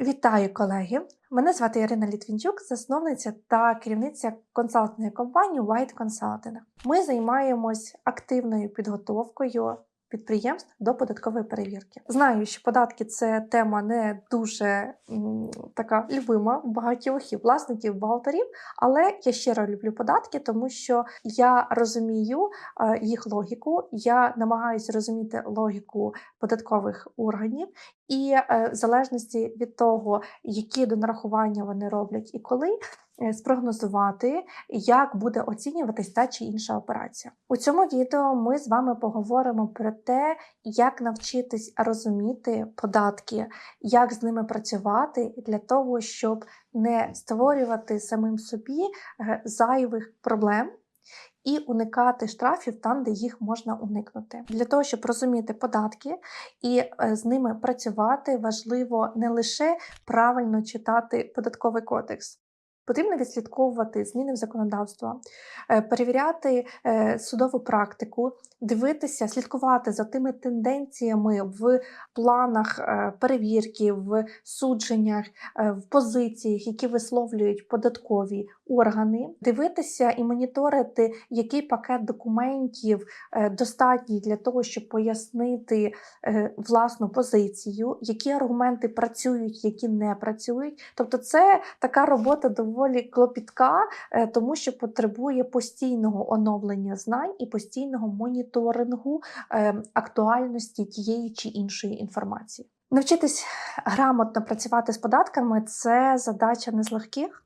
Вітаю, колеги! Мене звати Ірина Літвінчук, засновниця та керівниця консалтної компанії White Consulting. Ми займаємось активною підготовкою підприємств до податкової перевірки. Знаю, що податки це тема не дуже м, така любима багатьох власників, бухгалтерів, але я щиро люблю податки, тому що я розумію е, їх логіку, я намагаюся розуміти логіку податкових органів. І е, в залежності від того, які донарахування вони роблять і коли, спрогнозувати, як буде оцінюватись та чи інша операція. У цьому відео ми з вами поговоримо про те, як навчитись розуміти податки, як з ними працювати для того, щоб не створювати самим собі е, зайвих проблем. І уникати штрафів там, де їх можна уникнути. Для того, щоб розуміти податки і е, з ними працювати, важливо не лише правильно читати податковий кодекс. Потрібно відслідковувати зміни в законодавство, е, перевіряти е, судову практику, дивитися, слідкувати за тими тенденціями в планах е, перевірки, в судженнях, в позиціях, які висловлюють податкові органи, дивитися і моніторити, який пакет документів достатній для того, щоб пояснити власну позицію, які аргументи працюють, які не працюють. Тобто, це така робота доволі клопітка, е, тому що потребує постійного оновлення знань і постійного моніторингу е, актуальності тієї чи іншої інформації. Навчитись грамотно працювати з податками це задача не з легких.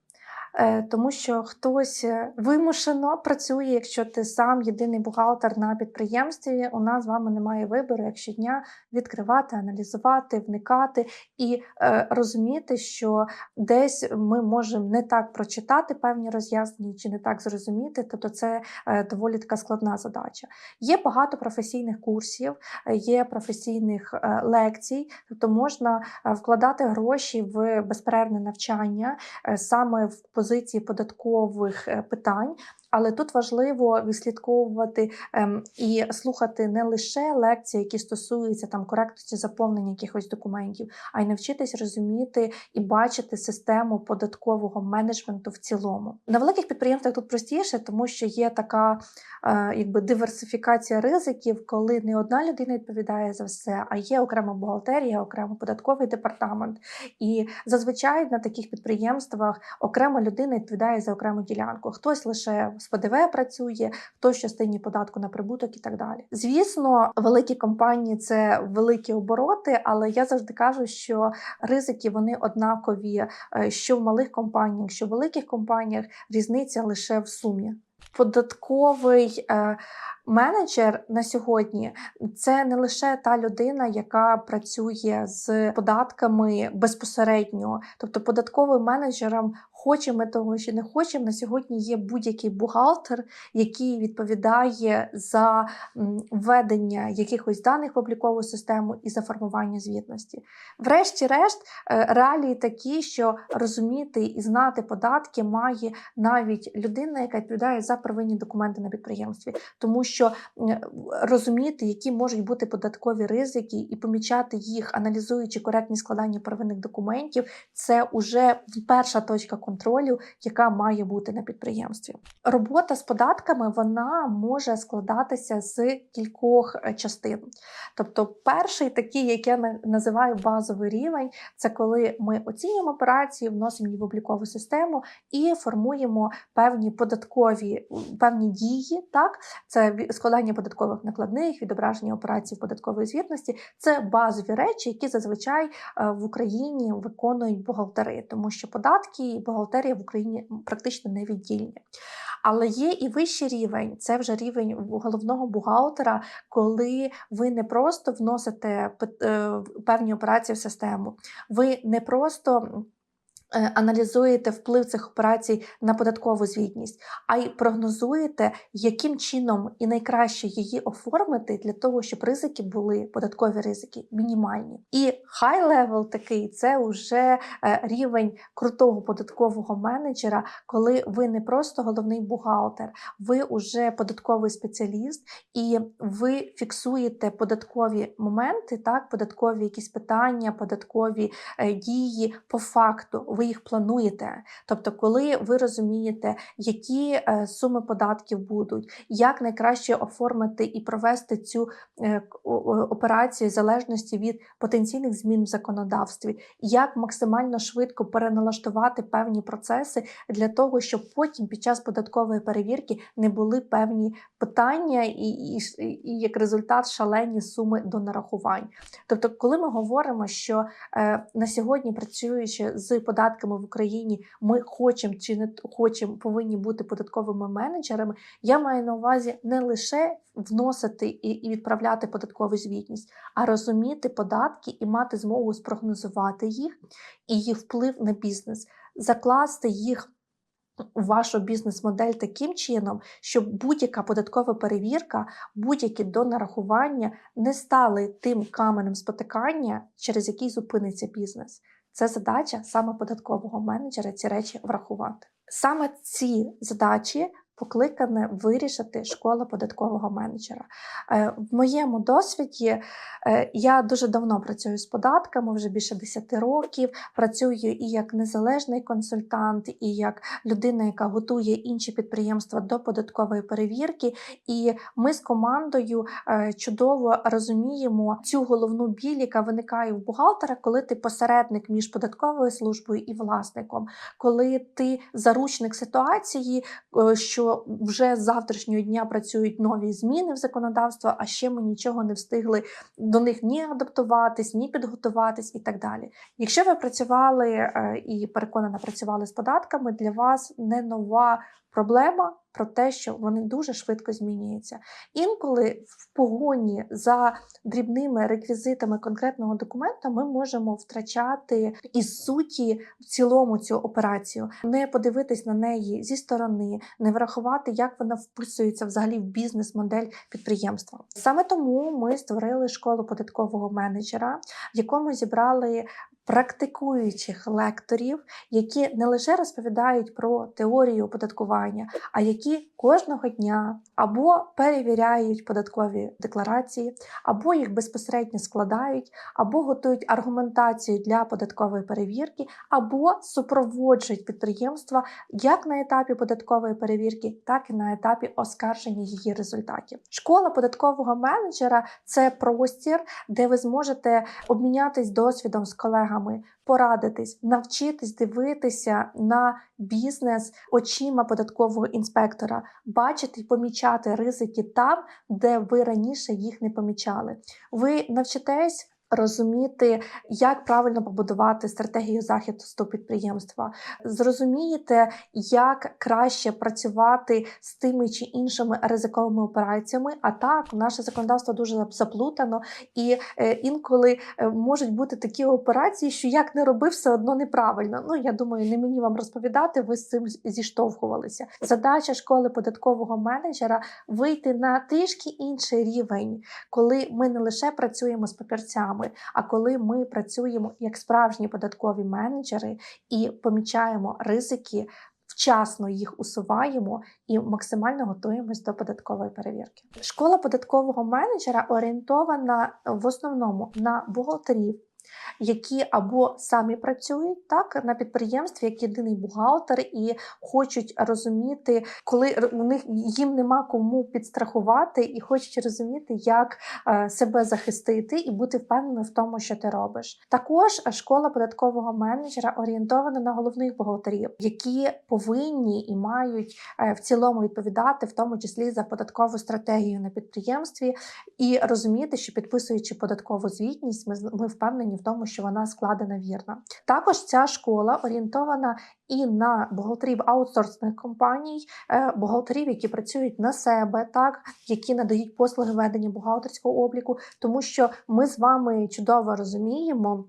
Е, тому що хтось е, вимушено працює, якщо ти сам єдиний бухгалтер на підприємстві. У нас з вами немає вибору, як щодня відкривати, аналізувати, вникати і е, розуміти, що десь ми можемо не так прочитати певні роз'яснення чи не так зрозуміти. Тобто, це доволі така складна задача. Є багато професійних курсів, є професійних лекцій, тобто можна вкладати гроші в безперервне навчання саме в позиції податкових е, питань, але тут важливо відслідковувати ем, і слухати не лише лекції, які стосуються там коректності заповнення якихось документів, а й навчитись розуміти і бачити систему податкового менеджменту в цілому. На великих підприємствах тут простіше, тому що є така е, якби диверсифікація ризиків, коли не одна людина відповідає за все, а є окрема бухгалтерія, окремо податковий департамент. І зазвичай на таких підприємствах окрема людина відповідає за окрему ділянку. Хтось лише з ПДВ працює, хто в частині податку на прибуток і так далі. Звісно, великі компанії це великі обороти, але я завжди кажу, що ризики вони однакові, е, що в малих компаніях, що в великих компаніях різниця лише в сумі. Податковий е, менеджер на сьогодні це не лише та людина, яка працює з податками безпосередньо, тобто податковим менеджером Хочемо ми того чи не хочемо, на сьогодні є будь-який бухгалтер, який відповідає за введення якихось даних в облікову систему і за формування звітності. Врешті-решт, е, реалії такі, що розуміти і знати податки має навіть людина, яка відповідає за первинні документи на підприємстві, тому що розуміти, які можуть бути податкові ризики, і помічати їх, аналізуючи коректні складання первинних документів, це вже перша точка контролю, яка має бути на підприємстві. Робота з податками вона може складатися з кількох е, частин. Тобто, перший такий, як я називаю базовий рівень, це коли ми оцінюємо операції, вносимо її в облікову систему і формуємо певні податкові певні дії. Так, це складання податкових накладних, відображення операцій податкової звітності. Це базові речі, які зазвичай е, в Україні виконують бухгалтери, тому що податки і бухгалтери бухгалтерія в Україні практично невіддільні. Але є і вищий рівень, це вже рівень головного бухгалтера, коли ви не просто вносите е, певні операції в систему, ви не просто аналізуєте вплив цих операцій на податкову звітність, а й прогнозуєте, яким чином і найкраще її оформити для того, щоб ризики були податкові ризики мінімальні. І high level такий це вже е, рівень крутого податкового менеджера, коли ви не просто головний бухгалтер, ви вже податковий спеціаліст, і ви фіксуєте податкові моменти, так, податкові якісь питання, податкові е, дії по факту. Ви їх плануєте. Тобто, коли ви розумієте, які е, суми податків будуть, як найкраще оформити і провести цю е, операцію в залежності від потенційних змін в законодавстві, як максимально швидко переналаштувати певні процеси для того, щоб потім під час податкової перевірки не були певні питання і, і, і як результат шалені суми до нарахувань. Тобто, коли ми говоримо, що е, на сьогодні, працюючи з податками в Україні, ми хочемо чи не хочемо, повинні бути податковими менеджерами, я маю на увазі не лише вносити і, відправляти податкову звітність, а розуміти податки і мати змогу спрогнозувати їх і їх вплив на бізнес, закласти їх. Вашу бізнес-модель таким чином, щоб будь-яка податкова перевірка, будь-які донарахування не стали тим каменем спотикання, через який зупиниться бізнес. Це задача саме податкового менеджера ці речі врахувати. Саме ці задачі покликане вирішити школа податкового менеджера. Е, В моєму досвіді е, я дуже давно працюю з податками, вже більше 10 років. Працюю і як незалежний консультант, і як людина, яка готує інші підприємства до податкової перевірки. І ми з командою е, чудово розуміємо цю головну біль, яка виникає в бухгалтера, коли ти посередник між податковою службою і власником, коли ти заручник ситуації, е, вже з завтрашнього дня працюють нові зміни в законодавство, а ще ми нічого не встигли до них ні адаптуватись, ні підготуватись і так далі. Якщо ви працювали е, і переконано працювали з податками, для вас не нова проблема про те, що вони дуже швидко змінюються. Інколи в погоні за дрібними реквізитами конкретного документа ми можемо втрачати із суті в цілому цю операцію, не подивитись на неї зі сторони, не врахувати, як вона вписується взагалі в бізнес-модель підприємства. Саме тому ми створили школу податкового менеджера, в якому зібрали практикуючих лекторів, які не лише розповідають про теорію оподаткування, а які кожного дня або перевіряють податкові декларації, або їх безпосередньо складають, або готують аргументацію для податкової перевірки, або супроводжують підприємства як на етапі податкової перевірки, так і на етапі оскарження її результатів. Школа податкового менеджера це простір, де ви зможете обмінятись досвідом з колегами, порадитись, навчитись дивитися на бізнес очима податкового інспектора, бачити і помічати ризики там, де ви раніше їх не помічали. Ви навчитесь. Розуміти, як правильно побудувати стратегію захисту підприємства, зрозумієте, як краще працювати з тими чи іншими ризиковими операціями. А так, наше законодавство дуже заплутано, і е, інколи е, можуть бути такі операції, що як не робив, все одно неправильно. Ну я думаю, не мені вам розповідати, ви з цим зіштовхувалися. Задача школи податкового менеджера вийти на трішки інший рівень, коли ми не лише працюємо з папірцями, а коли ми працюємо як справжні податкові менеджери і помічаємо ризики. Вчасно їх усуваємо і максимально готуємось до податкової перевірки. Школа податкового менеджера орієнтована в основному на бухгалтерів, які або самі працюють так на підприємстві як єдиний бухгалтер і хочуть розуміти, коли у них їм нема кому підстрахувати, і хочуть розуміти, як е, себе захистити і бути впевненими в тому, що ти робиш. Також школа податкового менеджера орієнтована на головних бухгалтерів, які повинні і мають е, в цілому відповідати, в тому числі за податкову стратегію на підприємстві, і розуміти, що підписуючи податкову звітність, ми, ми впевнені в тому, що вона складена вірно. Також ця школа орієнтована і на бухгалтерів аутсорсних компаній, е, бухгалтерів, які працюють на себе, так які надають послуги ведення бухгалтерського обліку, тому що ми з вами чудово розуміємо.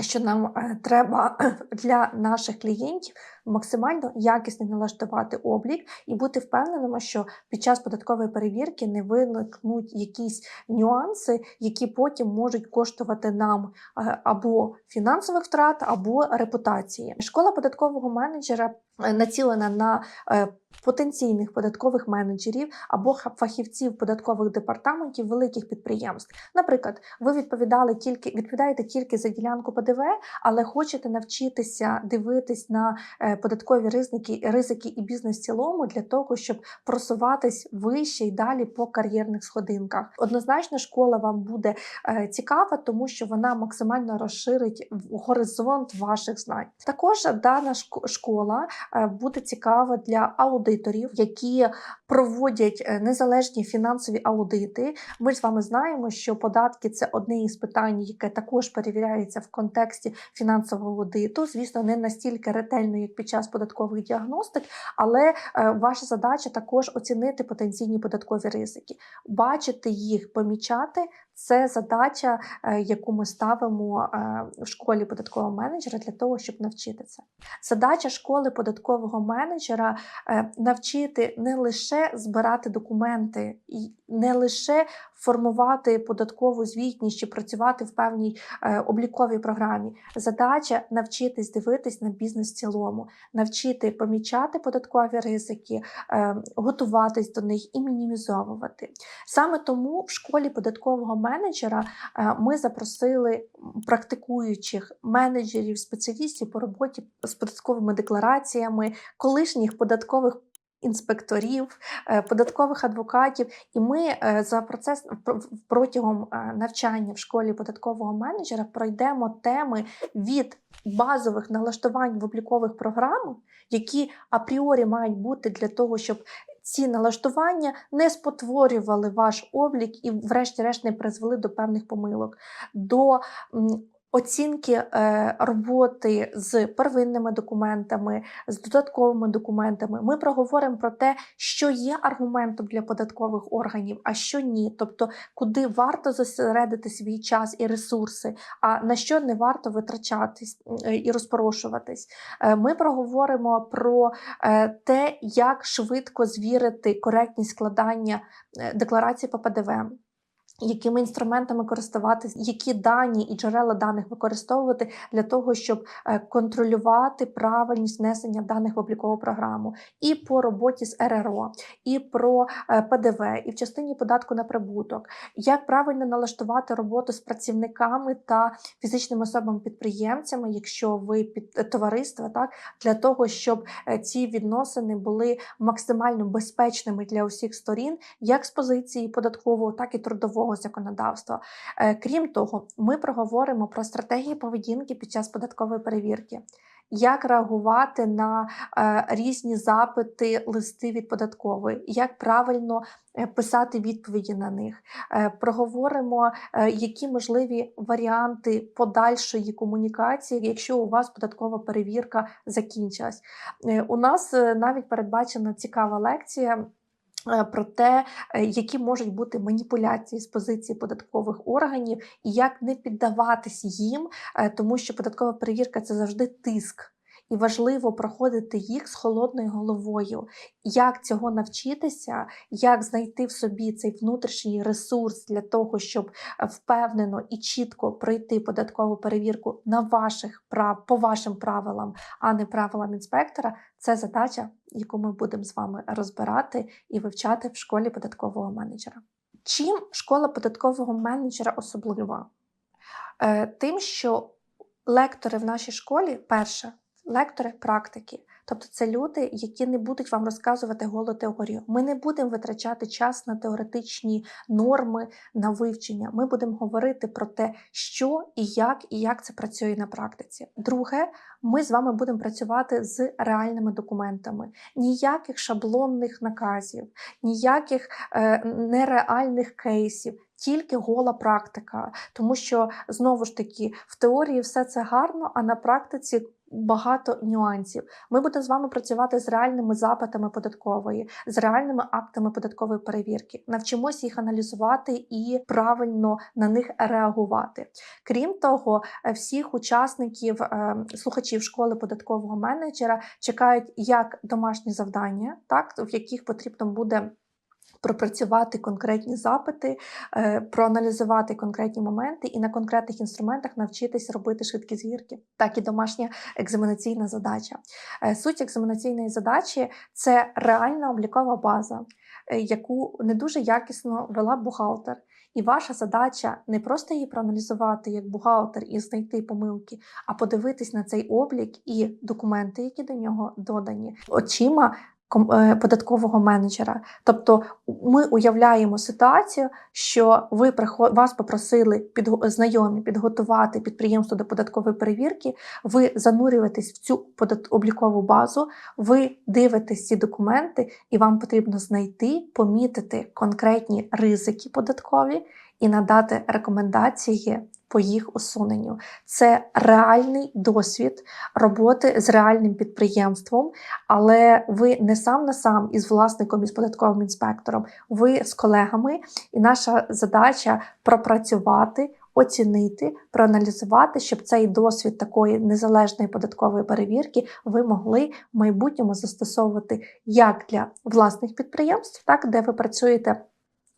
Що нам е, треба для наших клієнтів максимально якісно налаштувати облік і бути впевненими, що під час податкової перевірки не виникнуть якісь нюанси, які потім можуть коштувати нам е, або фінансових втрат, або репутації. Школа податкового менеджера націлена на е, потенційних податкових менеджерів або фахівців податкових департаментів великих підприємств. Наприклад, ви відповідали тільки відповідаєте тільки за ділянку ПДВ, але хочете навчитися дивитись на е, податкові ризики, ризики і бізнес в цілому для того, щоб просуватись вище і далі по кар'єрних сходинках. Однозначно, школа вам буде е, цікава, тому що вона максимально розширить горизонт ваших знань. Також дана шко- школа е, буде цікава для аудиторів, які проводять е, незалежні фінансові аудити. Ми з вами знаємо, що податки це одне із питань, яке також перевіряється в контексті фінансового аудиту. Звісно, не настільки ретельно, як під час податкових діагностик, але е, ваша задача також оцінити потенційні податкові ризики, бачити їх, помічати. Це задача, е, яку ми ставимо е, в школі податкового менеджера для того, щоб навчити це. Задача школи податкового менеджера е, навчити не лише збирати документи, і не лише формувати податкову звітність чи працювати в певній е, обліковій програмі. Задача навчитись дивитись на бізнес в цілому, навчити помічати податкові ризики, е, готуватись до них і мінімізовувати. Саме тому в школі податкового менеджера е, ми запросили практикуючих менеджерів, спеціалістів по роботі з податковими деклараціями, колишніх податкових. Інспекторів, е, податкових адвокатів, і ми е, за процес протягом е, навчання в школі податкового менеджера пройдемо теми від базових налаштувань в облікових програм, які апріорі мають бути для того, щоб ці налаштування не спотворювали ваш облік і, врешті-решт, не призвели до певних помилок, до оцінки е, роботи з первинними документами, з додатковими документами. Ми проговоримо про те, що є аргументом для податкових органів, а що ні. Тобто, куди варто зосередити свій час і ресурси, а на що не варто витрачатись е, і розпорошуватись. Е, Ми проговоримо про те, як швидко звірити коректність складання декларації по ПДВ. Якими інструментами користуватися, які дані і джерела даних використовувати для того, щоб е, контролювати правильність внесення даних в облікову програму, і по роботі з РРО, і про е, ПДВ, і в частині податку на прибуток, як правильно налаштувати роботу з працівниками та фізичними особами-підприємцями, якщо ви під е, товариство, так для того, щоб ці відносини були максимально безпечними для усіх сторін, як з позиції податкового, так і трудового законодавства. Е, Крім того, ми проговоримо про стратегії поведінки під час податкової перевірки. Як реагувати на е, різні запити, листи від податкової, як правильно е, писати відповіді на них. Е, проговоримо, е, які можливі варіанти подальшої комунікації, якщо у вас податкова перевірка закінчилась. Е, у нас е, навіть передбачена цікава лекція. Е, Про те, е, які можуть бути маніпуляції з позиції податкових органів, і як не піддаватись їм, е, тому що податкова перевірка це завжди тиск. І важливо проходити їх з холодною головою. Як цього навчитися, як знайти в собі цей внутрішній ресурс для того, щоб е, впевнено і чітко пройти податкову перевірку на ваших прав по вашим правилам, а не правилам інспектора, це задача, яку ми будемо з вами розбирати і вивчати в школі податкового менеджера. Чим школа податкового менеджера особлива? Е, Тим, що лектори в нашій школі, перше, лектори практики. Тобто це люди, які не будуть вам розказувати голу теорію. Ми не будемо витрачати час на теоретичні норми, на вивчення. Ми будемо говорити про те, що і як, і як це працює на практиці. Друге, ми з вами будемо працювати з реальними документами. Ніяких шаблонних наказів, ніяких е, нереальних кейсів. Тільки гола практика, тому що знову ж таки в теорії все це гарно, а на практиці багато нюансів. Ми будемо з вами працювати з реальними запитами податкової, з реальними актами податкової перевірки. Навчимося їх аналізувати і правильно на них реагувати. Крім того, е, всіх учасників, е, слухачів школи податкового менеджера чекають як домашні завдання, так в яких потрібно буде. Пропрацювати конкретні запити, е, проаналізувати конкретні моменти і на конкретних інструментах навчитись робити швидкі звірки, так і домашня екзаменаційна задача. Е, Суть екзаменаційної задачі це реальна облікова база, е, яку не дуже якісно вела бухгалтер. І ваша задача не просто її проаналізувати як бухгалтер і знайти помилки, а подивитись на цей облік і документи, які до нього додані, очима податкового менеджера. Тобто ми уявляємо ситуацію, що ви вас попросили підго- знайомі підготувати підприємство до податкової перевірки, ви занурюєтесь в цю подат- облікову базу, ви дивитесь ці документи, і вам потрібно знайти, помітити конкретні ризики податкові і надати рекомендації по їх усуненню. Це реальний досвід роботи з реальним підприємством, але ви не сам на сам із власником, із податковим інспектором, ви з колегами, і наша задача пропрацювати. Оцінити, проаналізувати, щоб цей досвід такої незалежної податкової перевірки ви могли в майбутньому застосовувати як для власних підприємств, так де ви працюєте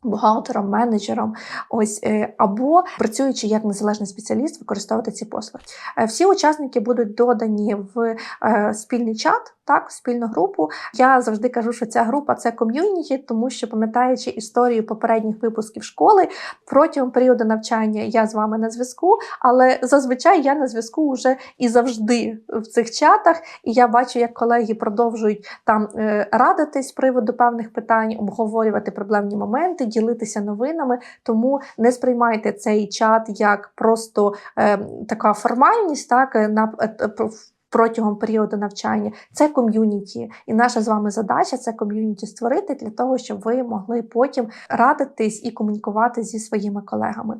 бухгалтером, менеджером, ось е, або працюючи як незалежний спеціаліст, використовувати ці послуги. Е, Всі учасники будуть додані в е, спільний чат, так, в спільну групу. Я завжди кажу, що ця група це ком'юніті, тому що пам'ятаючи історію попередніх випусків школи, протягом періоду навчання я з вами на зв'язку, але зазвичай я на зв'язку вже і завжди в цих чатах. І я бачу, як колеги продовжують там радитись з приводу певних питань, обговорювати проблемні моменти, ділитися новинами. Тому не сприймайте цей чат як просто е, така формальність, так е, на е, Протягом періоду навчання це ком'юніті, і наша з вами задача це ком'юніті створити для того, щоб ви могли потім радитись і комунікувати зі своїми колегами.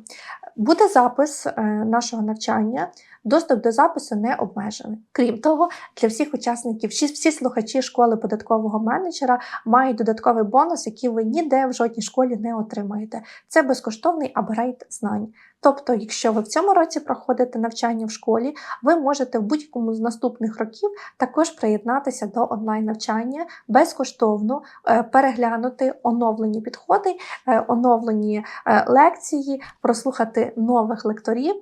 Буде запис е, нашого навчання. Доступ до запису не обмежений. Крім того, для всіх учасників, всі, всі слухачі школи податкового менеджера мають додатковий бонус, який ви ніде в жодній школі не отримаєте. Це безкоштовний апгрейд знань. Тобто, якщо ви в цьому році проходите навчання в школі, ви можете в будь-якому з наступних років також приєднатися до онлайн-навчання безкоштовно, е, переглянути оновлені підходи, е, оновлені е, лекції, прослухати нових лекторів.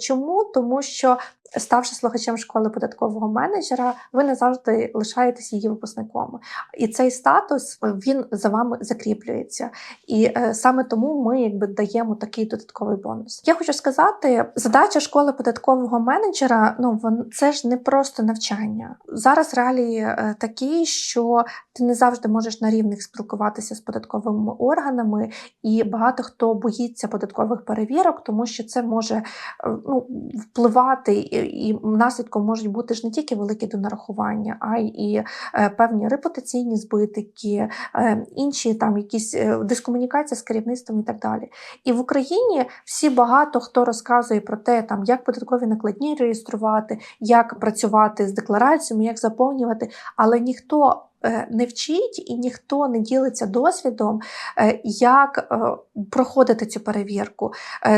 Чому? Тому що. Ставши слухачем школи податкового менеджера, ви не завжди лишаєтесь її випускником. І цей статус він за вами закріплюється. І е, саме тому ми якби даємо такий додатковий бонус. Я хочу сказати, задача школи податкового менеджера ну вон це ж не просто навчання. Зараз реалії е, такі, що ти не завжди можеш на рівних спілкуватися з податковими органами, і багато хто боїться податкових перевірок, тому що це може е, ну, впливати, і, наслідком можуть бути ж не тільки великі донарахування, а й і е, певні репутаційні збитки, е, інші там якісь е, дискомунікація з керівництвом і так далі. І в Україні всі багато хто розказує про те, там як податкові накладні реєструвати, як працювати з деклараціями, як заповнювати, але ніхто. Е, Не вчить і ніхто не ділиться досвідом, е, як е, проходити цю перевірку.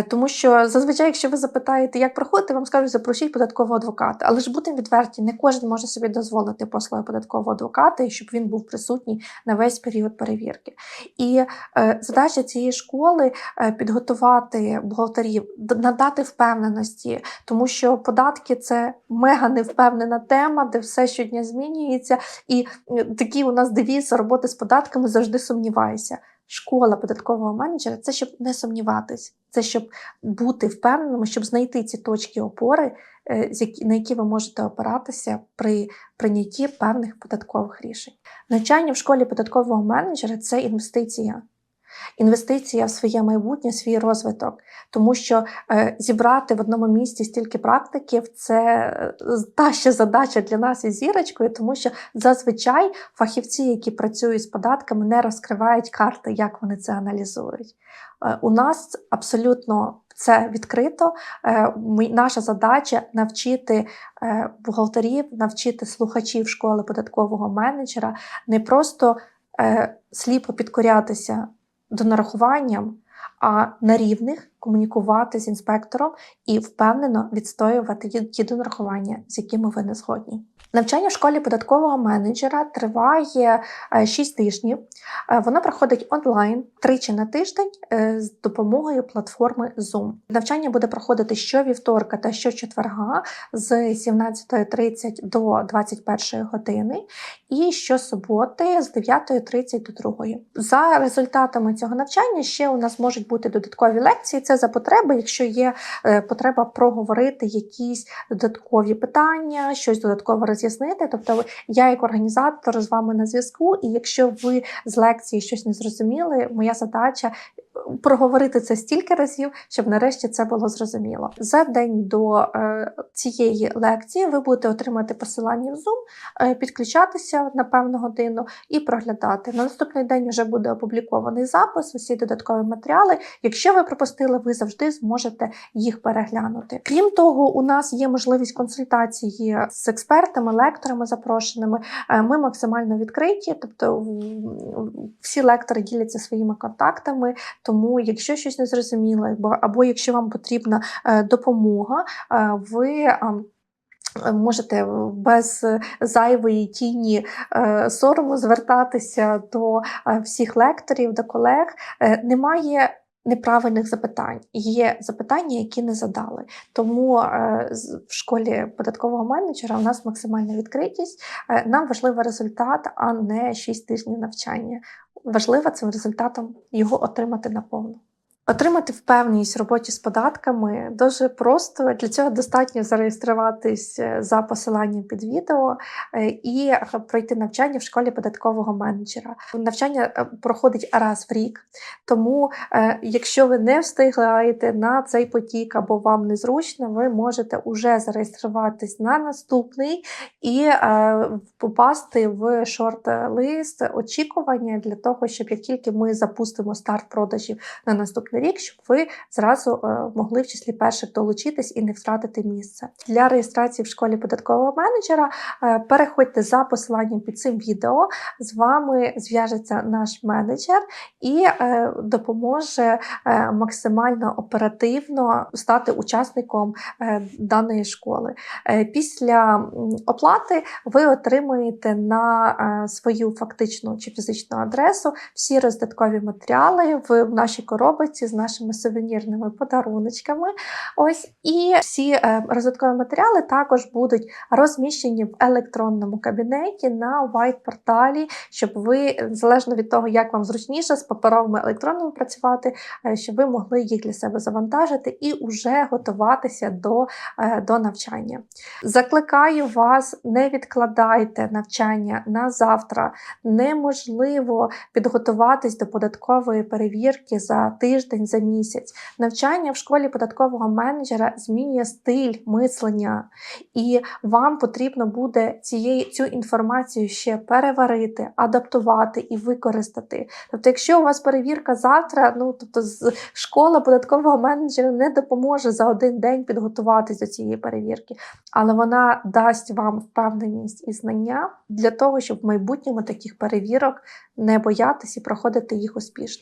Тому що зазвичай, якщо ви запитаєте, як проходити, вам скажуть, запросіть податкового адвоката. Але ж будемо відверті, не кожен може собі дозволити послуги податкового адвоката, і щоб він був присутній на весь період перевірки. І задача цієї школи підготувати бухгалтерів, надати впевненості, тому що податки це мега невпевнена тема, де все щодня змінюється. І такий у нас девіз роботи з податками завжди сумніваюся. Школа податкового менеджера це щоб не сумніватись, це щоб бути впевненими, щоб знайти ці точки опори, е, на які ви можете опиратися при прийнятті певних податкових рішень. Навчання в школі податкового менеджера це інвестиція. Інвестиція в своє майбутнє, свій розвиток, тому що е, зібрати в одному місці стільки практиків це е, та ще задача для нас із зірочкою, тому що зазвичай фахівці, які працюють з податками, не розкривають карти, як вони це аналізують. Е, у нас абсолютно Це відкрито. Наша задача навчити бухгалтерів, навчити слухачів школи податкового менеджера не просто сліпо підкорятися до нарахуванням, а на рівних комунікувати з інспектором і впевнено відстоювати ті- донарахування, з якими ви не згодні. Навчання в школі податкового менеджера триває 6 тижнів. Е, Воно проходить онлайн тричі на тиждень е, з допомогою платформи Zoom. Навчання буде проходити щовівторка та щочетверга з 17.30 до 21 години і щосуботи з 9.30 до 2. За результатами цього навчання ще у нас можуть бути додаткові лекції. Це за потреби, якщо є е, потреба проговорити якісь додаткові питання, щось додатково роз'яснити. Тобто, я як організатор з вами на зв'язку, і якщо ви з лекції щось не зрозуміли, моя задача. е, Проговорити це стільки разів, щоб нарешті це було зрозуміло. За день до е, цієї лекції ви будете отримати посилання в Zoom, е, підключатися на певну годину і проглядати. На наступний день вже буде опублікований запис, усі додаткові матеріали. Якщо ви пропустили, ви завжди зможете їх переглянути. Крім того, у нас є можливість консультації з експертами, лекторами запрошеними. Е, Ми максимально відкриті, тобто всі лектори діляться своїми контактами. Тому, якщо щось не зрозуміло, або, якщо вам потрібна е, допомога, е, ви. Можете без зайвої тіні сорому звертатися до всіх лекторів, до колег. Немає неправильних запитань, є запитання, які не задали. Тому е, в школі податкового менеджера у нас максимальна відкритість. Е, Нам важливий результат, а не 6 тижнів навчання. Важливо цим результатом його отримати наповну. Отримати впевненість в роботі з податками дуже просто. Для цього достатньо зареєструватись е, за посиланням під відео е, і е, пройти навчання в школі податкового менеджера. Навчання проходить раз в рік, тому якщо ви не встигаєте на цей потік або вам незручно, ви можете уже зареєструватись на наступний і попасти в шорт-лист очікування для того, щоб як тільки ми запустимо старт продажів на наступний рік, щоб ви зразу е, могли в числі перших долучитись і не втратити місце. Для реєстрації в школі податкового менеджера е, переходьте за посиланням під цим відео. З вами зв'яжеться наш менеджер і е, допоможе максимально оперативно стати учасником даної школи. Після оплати ви отримаєте на свою фактичну чи фізичну адресу всі роздаткові матеріали в нашій коробці з нашими сувенірними подаруночками. Ось і всі е, роздаткові матеріали також будуть розміщені в електронному кабінеті на white-порталі, щоб ви, залежно від того, як вам зручніше, з паперовими електронними працювати, е, щоб ви могли їх для себе завантажити і вже готуватися до, е, до навчання. Закликаю вас, не відкладайте навчання на завтра. Неможливо підготуватись до податкової перевірки за тиждень, за місяць. Навчання в школі податкового менеджера змінює стиль мислення, і вам потрібно буде цієї, цю інформацію ще переварити, адаптувати і використати. Тобто, якщо у вас перевірка завтра, ну тобто школа податкового менеджера не допоможе за один день підготуватись до цієї перевірки, але вона дасть вам впевненість і знання для того, щоб в майбутньому таких перевірок не боятися і проходити їх успішно.